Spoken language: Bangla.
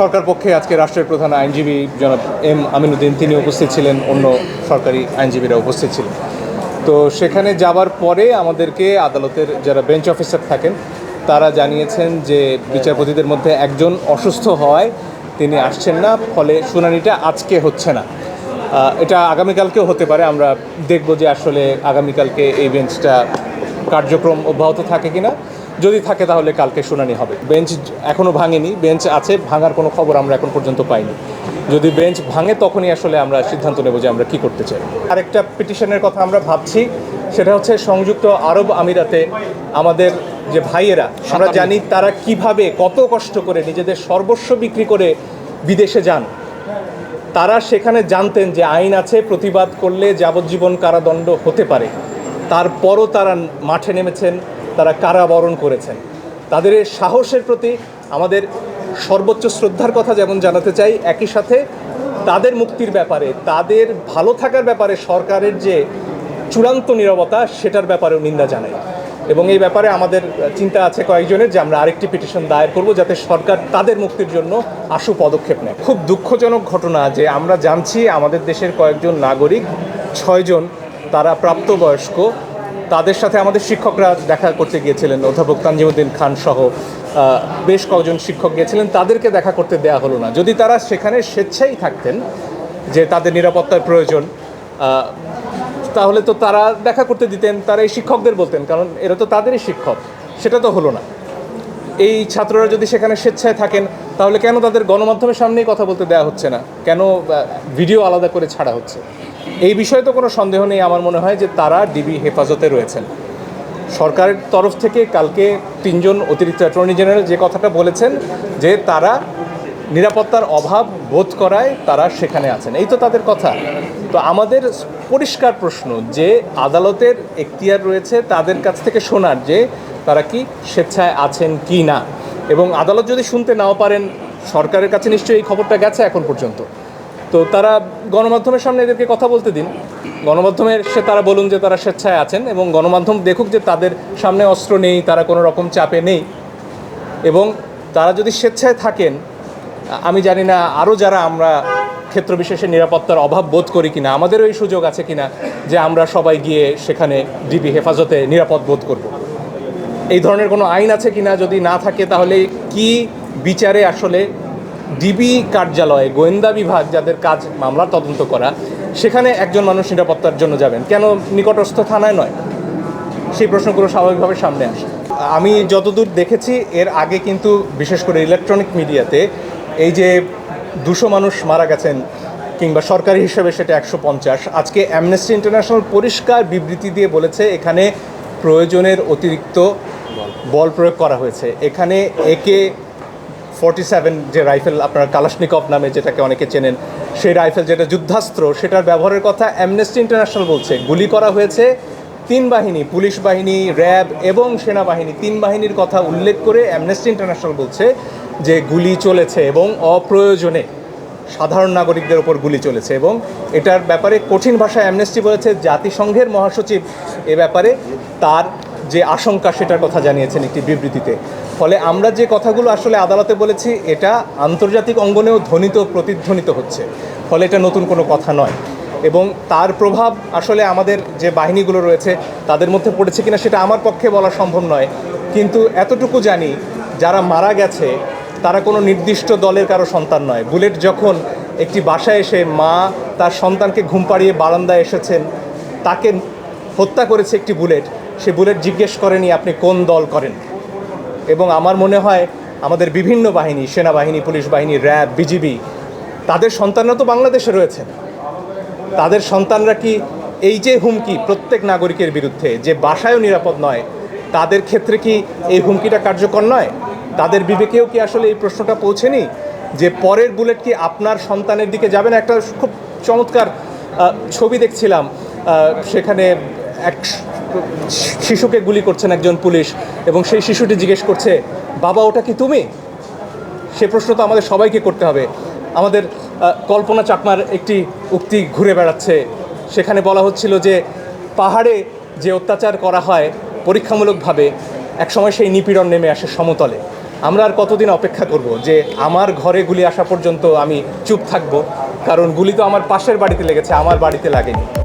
সরকার পক্ষে আজকে রাষ্ট্রের প্রধান আইনজীবী জনাব এম আমিনুদ্দিন, তিনি উপস্থিত ছিলেন, অন্য সরকারি আইনজীবীরা উপস্থিত ছিলেন। তো সেখানে যাবার পরে আমাদেরকে আদালতের যারা বেঞ্চ অফিসার থাকেন, তারা জানিয়েছেন যে বিচারপতিদের মধ্যে একজন অসুস্থ হওয়ায় তিনি আসছেন না, ফলে শুনানিটা আজকে হচ্ছে না। এটা আগামীকালকেও হতে পারে, আমরা দেখব যে আসলে আগামীকালকে এই বেঞ্চটা কার্যক্রম অব্যাহত থাকে কিনা। যদি থাকে তাহলে কালকে শুনানি হবে। বেঞ্চ এখনও ভাঙেনি বেঞ্চ আছে ভাঙার কোনো খবর আমরা এখন পর্যন্ত পাইনি। যদি বেঞ্চ ভাঙে তখনই আসলে আমরা সিদ্ধান্ত নেব যে আমরা কি করতে চাই। আরেকটা পিটিশনের কথা আমরা ভাবছি সেটা হচ্ছে সংযুক্ত আরব আমিরাতে আমাদের যে ভাইয়েরা আমরা জানি তারা কীভাবে কত কষ্ট করে নিজেদের সর্বস্ব বিক্রি করে বিদেশে যান। তারা সেখানে জানতেন যে আইন আছে প্রতিবাদ করলে যাবজ্জীবন কারাদণ্ড হতে পারে। তারপরও তারা মাঠে নেমেছেন তারা কারাবরণ করেছেন। তাদের সাহসের প্রতি আমাদের সর্বোচ্চ শ্রদ্ধার কথা যেমন জানাতে চাই, একই সাথে তাদের মুক্তির ব্যাপারে, তাদের ভালো থাকার ব্যাপারে সরকারের যে চূড়ান্ত নিরবতা, সেটার ব্যাপারেও নিন্দা জানাই। এবং এই ব্যাপারে আমাদের চিন্তা আছে কয়েকজনের যে আমরা আরেকটি পিটিশন দায়ের করব যাতে সরকার তাদের মুক্তির জন্য আশু পদক্ষেপ নেয়। খুব দুঃখজনক ঘটনা যে আমরা জানছি আমাদের দেশের কয়েকজন নাগরিক, ছয়জন তারা প্রাপ্তবয়স্ক তাদের সাথে আমাদের শিক্ষকরা দেখা করতে গিয়েছিলেন। অধ্যাপক তানজিমুদ্দিন খান সহ বেশ কয়েকজন শিক্ষক গিয়েছিলেন। তাদেরকে দেখা করতে দেয়া হলো না। যদি তারা সেখানে স্বেচ্ছাই থাকতেন যে তাদের নিরাপত্তার প্রয়োজন তাহলে তো তারা দেখা করতে দিতেন, তারা এই শিক্ষকদের বলতেন, কারণ এরা তো তাদেরই শিক্ষক, সেটা তো হলো না। এই ছাত্ররা যদি সেখানে স্বেচ্ছায় থাকেন, তাহলে কেন তাদের গণমাধ্যমের সামনেই কথা বলতে দেওয়া হচ্ছে না? কেন ভিডিও আলাদা করে ছাড়া হচ্ছে? এই বিষয়ে তো কোনো সন্দেহ নেই, আমার মনে হয় যে তারা ডিবি হেফাজতে রয়েছেন। সরকারের তরফ থেকে কালকে তিনজন অতিরিক্ত অ্যাটর্নি জেনারেল যে কথাটা বলেছেন, যে তারা নিরাপত্তার অভাব বোধ করায় তারা সেখানে আছেন। এই তো তাদের কথা। তো আমাদের পরিষ্কার প্রশ্ন যে আদালতের এখতিয়ার রয়েছে তাদের কাছ থেকে শোনার যে তারা কি স্বেচ্ছায় আছেন কি না। এবং আদালত যদি শুনতে নাও পারেন, সরকারের কাছে নিশ্চয়ই এই খবরটা গেছে এখন পর্যন্ত। তো তারা গণমাধ্যমের সামনে এদেরকে কথা বলতে দিন। গণমাধ্যমের সে তারা বলুন যে তারা স্বেচ্ছায় আছেন এবং গণমাধ্যম দেখুক যে তাদের সামনে অস্ত্র নেই, তারা কোনো রকম চাপে নেই। এবং তারা যদি স্বেচ্ছায় থাকেন, আমি জানি না আরও যারা আমরা ক্ষেত্র বিশেষে নিরাপত্তার অভাব বোধ করি কিনা, আমাদেরও এই সুযোগ আছে কিনা যে আমরা সবাই গিয়ে সেখানে ডিবি হেফাজতে নিরাপদ বোধ করব। এই ধরনের কোনো আইন আছে কিনা যদি না থাকে, তাহলে কি বিচারে আসলে ডিবি কার্যালয়ে, গোয়েন্দা বিভাগ যাদের কাজ মামলার তদন্ত করা, সেখানে একজন মানুষ নিরাপত্তার জন্য যাবেন। কেন নিকটস্থ থানায় নয়? সেই প্রশ্নগুলো স্বাভাবিকভাবে সামনে আসে। আমি যতদূর দেখেছি, এর আগে কিন্তু বিশেষ করে ইলেকট্রনিক মিডিয়াতে এই যে দুশো মানুষ মারা গেছেন কিংবা সরকারি হিসেবে সেটা একশো পঞ্চাশ, আজকে অ্যামনেস্টি ইন্টারন্যাশনাল পরিষ্কার বিবৃতি দিয়ে বলেছে, এখানে প্রয়োজনের অতিরিক্ত বল প্রয়োগ করা হয়েছে। এখানে একে ফর্টি সেভেন যে রাইফেল আপনার কালাশনিকভ নামে যেটাকে অনেকে চেনেন, সেই রাইফেল যেটা যুদ্ধাস্ত্র, সেটার ব্যবহারের কথা অ্যামনেস্টি ইন্টারন্যাশনাল বলছে। গুলি করা হয়েছে তিন বাহিনী, পুলিশ বাহিনী, র্যাব এবং সেনাবাহিনী, তিন বাহিনীর কথা উল্লেখ করে অ্যামনেস্টি ইন্টারন্যাশনাল বলছে যে গুলি চলেছে এবং অপ্রয়োজনে সাধারণ নাগরিকদের ওপর গুলি চলেছে এবং এটার ব্যাপারে কঠিন ভাষায় অ্যামনেস্টি বলেছে, জাতিসংঘের মহাসচিব এ ব্যাপারে তার যে আশঙ্কা সেটার কথা জানিয়েছেন একটি বিবৃতিতে। ফলে আমরা যে কথাগুলো আসলে আদালতে বলেছি, এটা আন্তর্জাতিক অঙ্গনেও ধ্বনিত, প্রতিধ্বনিত হচ্ছে। ফলে এটা নতুন কোনো কথা নয়। এবং তার প্রভাব আসলে আমাদের যে বাহিনীগুলো রয়েছে, তাদের মধ্যে পড়েছে কিনা সেটা আমার পক্ষে বলা সম্ভব নয়। কিন্তু এতটুকু জানি, যারা মারা গেছে, তারা কোনো নির্দিষ্ট দলের কারও সন্তান নয়। বুলেট যখন একটি বাসায় এসে মা তার সন্তানকে ঘুম পাড়িয়ে বারান্দায় এসেছেন, তাকে হত্যা করেছে একটি বুলেট সে বুলেট জিজ্ঞেস করেনি আপনি কোন দল করেন। এবং আমার মনে হয় আমাদের বিভিন্ন বাহিনী, সেনাবাহিনী, পুলিশ বাহিনী, র্যাব, বিজিবি, তাদের সন্তানরা তো বাংলাদেশে রয়েছেন তাদের সন্তানরা কি এই যে হুমকি প্রত্যেক নাগরিকের বিরুদ্ধে যে বাসায়ও নিরাপদ নয়, তাদের ক্ষেত্রে কি এই হুমকিটা কার্যকর নয়? তাদের বিবেকেও কি আসলে এই প্রশ্নটা পৌঁছেনি? যে পরের বুলেট কি আপনার সন্তানের দিকে যাবে না? একটা খুব চমৎকার ছবি দেখছিলাম সেখানে এক শিশুকে গুলি করছেন একজন পুলিশ এবং সেই শিশুটি জিজ্ঞেস করছে, বাবা, ওটা কি তুমি? সে প্রশ্ন তো আমাদের সবাইকে করতে হবে। আমাদের কল্পনা চাকমার একটি উক্তি ঘুরে বেড়াচ্ছে। সেখানে বলা হচ্ছিল যে, পাহাড়ে যে অত্যাচার করা হয় পরীক্ষামূলকভাবে, একসময় সেই নিপীড়ন নেমে আসে সমতলে। আমরা আর কতদিন অপেক্ষা করব যে, আমার ঘরে গুলি আসা পর্যন্ত আমি চুপ থাকব? কারণ গুলি তো আমার পাশের বাড়িতে লেগেছে, আমার বাড়িতে লাগেনি।